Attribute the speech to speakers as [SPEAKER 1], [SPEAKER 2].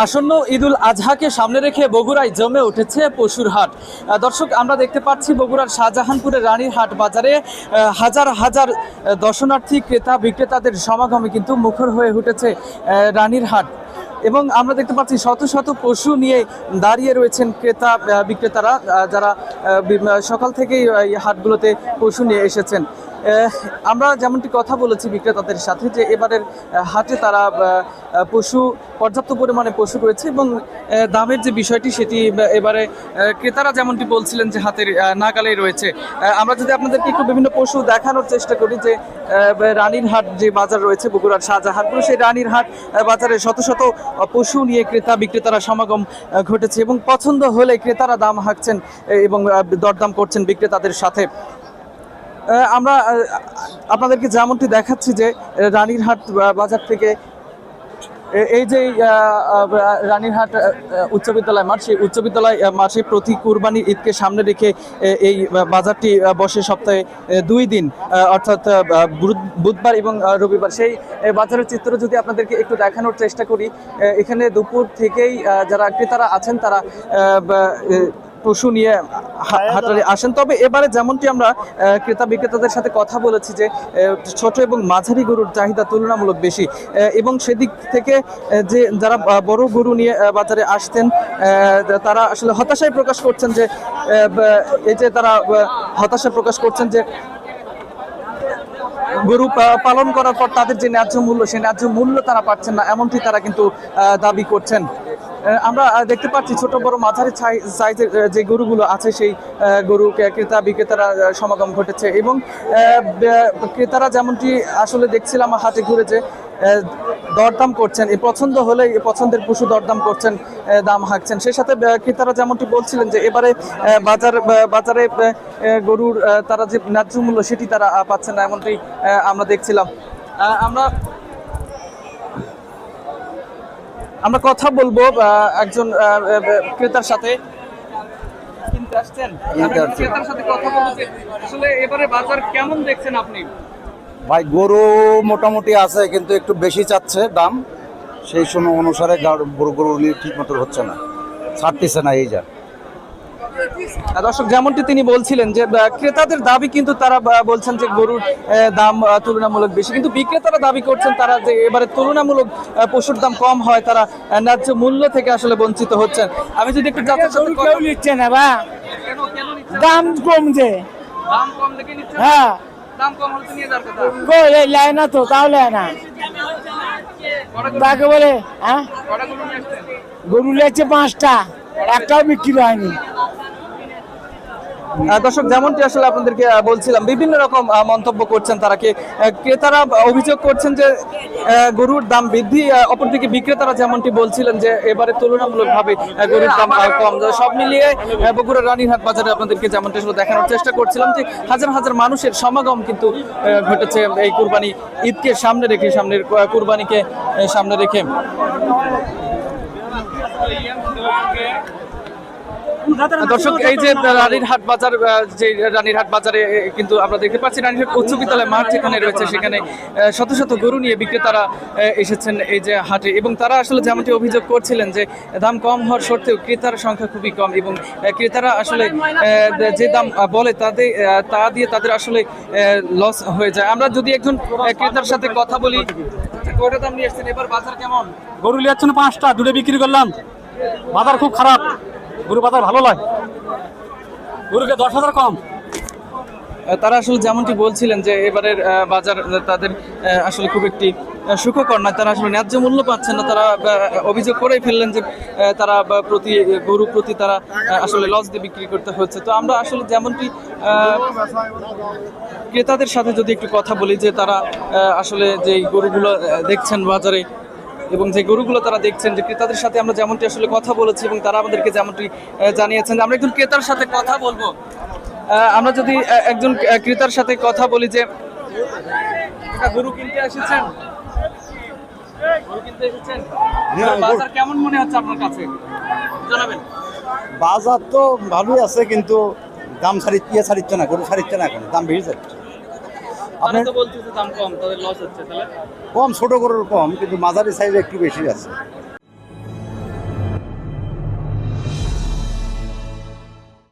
[SPEAKER 1] আসন্ন ঈদুল আজহাকে সামনে রেখে বগুড়ায় জমে উঠেছে পশুর হাট। দর্শক, আমরা দেখতে পাচ্ছি বগুড়ার শাহজাহানপুরের রানীর হাট বাজারে হাজার হাজার দর্শনার্থী, ক্রেতা, বিক্রেতাদের সমাগমে কিন্তু মুখর হয়ে উঠেছে রানীর হাট এবং আমরা দেখতে পাচ্ছি শত শত পশু নিয়ে দাঁড়িয়ে রয়েছেন ক্রেতা বিক্রেতারা যারা সকাল থেকেই হাটগুলোতে পশু নিয়ে এসেছেন। আমরা যেমনটি কথা বলেছি বিক্রেতাদের সাথে যে এবারের হাটে তারা পশু, পর্যাপ্ত পরিমাণে পশু রয়েছে এবং দামের যে বিষয়টি সেটি এবারে ক্রেতারা যেমনটি বলছিলেন যে হাতের নাগালেই রয়েছে। আমরা যদি আপনাদেরকে একটু বিভিন্ন পশু দেখানোর চেষ্টা করি যে রানীর হাট যে বাজার রয়েছে, বগুড়ার শাহজাহানপুর, সেই রানীর হাট বাজারে শত শত পশু নিয়ে ক্রেতা বিক্রেতারা সমাগম ঘটেছে এবং পছন্দ হলে ক্রেতারা দাম হাঁকছেন এবং দরদাম করছেন বিক্রেতাদের সাথে। আমরা আপনাদেরকে যেমনটি দেখাচ্ছি যে রানীরহাট বাজার থেকে এই যে রানীরহাট উচ্চ বিদ্যালয় মাঠ, সেই উচ্চ বিদ্যালয় মাঠে প্রতি কুরবানি ঈদকে সামনে রেখে এই বাজারটি বসে সপ্তাহে দুই দিন অর্থাৎ বুধবার এবং রবিবার। সেই বাজারের চিত্র যদি আপনাদেরকে একটু দেখানোর চেষ্টা করি এখানে দুপুর থেকেই যারা ক্রেতারা আছেন, তারা পশু নিয়ে হাটারে আসেন। তবে এবারে যেমনটি আমরা ক্রেতা বিক্রেতাদের সাথে কথা বলেছি যে ছোট এবং মাঝারি গরুর চাহিদা তুলনামূলক বেশি। এবং সেদিক থেকে যে যারা বড় গরু নিয়ে বাজারে আসতেন তারা আসলে হতাশায় প্রকাশ করছেন যে এই যে তারা হতাশা প্রকাশ করছেন যে গরু পালন করার পর তাদের যে ন্যায্য মূল্য সেই ন্যায্য মূল্য তারা পাচ্ছেন না এমনটি তারা কিন্তু আহ, দাবি করছেন। আমরা দেখতে পাচ্ছি ছোট বড় মাঝারি সাইজের যে গরুগুলো আছে, সেই গরু ক্রেতা, বিক্রেতারা সমাগম ঘটেছে এবং ক্রেতারা যেমনটি আসলে দেখছিলাম হাতে ঘুরে যে দরদাম করছেন। এ পছন্দ হলে পছন্দের পশু দরদাম করছেন দাম হাঁকছেন। সেই সাথে ক্রেতারা যেমনটি বলছিলেন যে, এবারে বাজার বাজারে গরুর তারা যে ন্যায্য মূল্য সেটি তারা পাচ্ছেন না এমনটি আমরা দেখছিলাম। আমরা আমরা কথা বলব একজন ক্রেতার সাথে। কিনতে আসছেন?
[SPEAKER 2] কিনতে
[SPEAKER 1] আমি
[SPEAKER 2] আসছি।
[SPEAKER 1] ক্রেতার সাথে কথা বলব আসলে এবারে বাজার কেমন দেখছেন আপনি?
[SPEAKER 2] ভাই গরু মোটামুটি আছে কিন্তু একটু বেশি চাচ্ছে দাম। সেই সময় অনুসারে গরু গরু নিয়ে ঠিক মতো হচ্ছে না। ছাড়তেছে না এই যা।
[SPEAKER 1] দর্শক যেমনটি তিনি বলছিলেন যে ক্রেতাদের দাবি কিন্তু তারা বলছেন যে গরুর দাম তুলনামূলক বেশি। কিন্তু বিক্রেতারা দাবি করছেন তারা যে এবারে তুলনামূলক পশুর দাম কম হয় তারা ন্যায্য মূল্য থেকে আসলে বঞ্চিত হচ্ছেন। আমি যদি একটু
[SPEAKER 3] কেউ নিচ্ছে না বা? দাম
[SPEAKER 1] কম দেখে
[SPEAKER 3] হ্যাঁ।
[SPEAKER 1] দাম কম হলে নিয়ে যাওয়ার কথা।
[SPEAKER 3] কই এই লাই না তো তাহলে না। তাকে বলে হ্যাঁ?
[SPEAKER 1] গরু
[SPEAKER 3] লেছে পাঁচটা একটাও বিক্রি হয়নি।
[SPEAKER 1] দর্শক, যেমনটি আসলে আপনাদেরকে বলছিলাম, বিভিন্ন রকম মন্তব্য করছেন তারা কি ক্রেতারা অভিযোগ করছেন যে গরুর দাম বৃদ্ধি অপরদিকে বিক্রেতারা যেমনটি বলছিলেন যে, এবারে তুলনামূলকভাবে গরুর দাম কম। সব মিলিয়ে বগুড়া রানীরহাট বাজারে আপনাদেরকে যেমনটি আসলে দেখানোর চেষ্টা করছিলাম যে, হাজার হাজার মানুষের সমাগম কিন্তু ঘটেছে এই কুরবানি ঈদকে সামনে রেখে, সামনের কুরবানিকে সামনে রেখে। দর্শক এই যে রানীরহাট বাজার যে রানীরহাট বাজারে কিন্তু আমরা দেখতে পাচ্ছি রানীরহাট উচ্চ বিদ্যালয় মাঠ যেখানে রয়েছে সেখানে শত শত গরু নিয়ে বিক্রেতারা এসেছেন এই যে হাটে। এবং তারা আসলে যেমনটি অভিযোগ করছিলেন যে দাম কম হওয়ার সত্ত্বেও ক্রেতার সংখ্যা খুবই কম এবং ক্রেতারা আসলে যে দাম বলে তাদের তা দিয়ে তাদের আসলে লস হয়ে যায়। আমরা যদি একজন ক্রেতার সাথে কথা বলি কয়টা দাম নিয়ে এসেছেন? এবার বাজার কেমন?
[SPEAKER 4] গরু লিয়াচ্ছে না পাঁচটা দুটো বিক্রি করলাম। বাজার খুব খারাপ। গরু বাজার ভালো লাগে গরুকে দশ হাজার কম।
[SPEAKER 1] তারা আসলে যেমনটি বলছিলেন যে এবারের বাজার তাদের আসলে খুব একটি সুখকর নয়। তারা আসলে ন্যায্য মূল্য পাচ্ছেন না। তারা অভিযোগ করেই ফেললেন যে তারা প্রতি গরু প্রতি তারা আসলে লস দিয়ে বিক্রি করতে হচ্ছে। তো আমরা আসলে যেমনটি ক্রেতাদের সাথে যদি একটু কথা বলি যে তারা আসলে যে গরুগুলো দেখছেন বাজারে এবং যে গরুগুলো তারা দেখছেন যে ক্রেতাদের সাথে আমরা যেমনটি আসলে কথা বলেছি এবং তারা আমাদেরকে যেমনটি জানিয়েছেন যে আমরা একজন ক্রেতার সাথে কথা বলব। আমরা যদি একজন ক্রেতার সাথে কথা বলি যে গরু কিনতে এসেছেন? গরু কিনতে এসেছেন? বাজার কেমন মনে হচ্ছে আপনার কাছে? জানাবেন।
[SPEAKER 2] বাজার তো ভালোই আছে কিন্তু দাম ছাড়ি ইয়ে ছাড়িচ্ছে না গরু ছাড়িচ্ছে না এখন দাম বেড়ে যাচ্ছে।
[SPEAKER 1] তারা তো বলতেছে দাম কম তাদের লস হচ্ছে তাহলে?
[SPEAKER 2] কম ছোট গরুর কম কিন্তু মাঝারি সাইজ একটু বেশি আছে।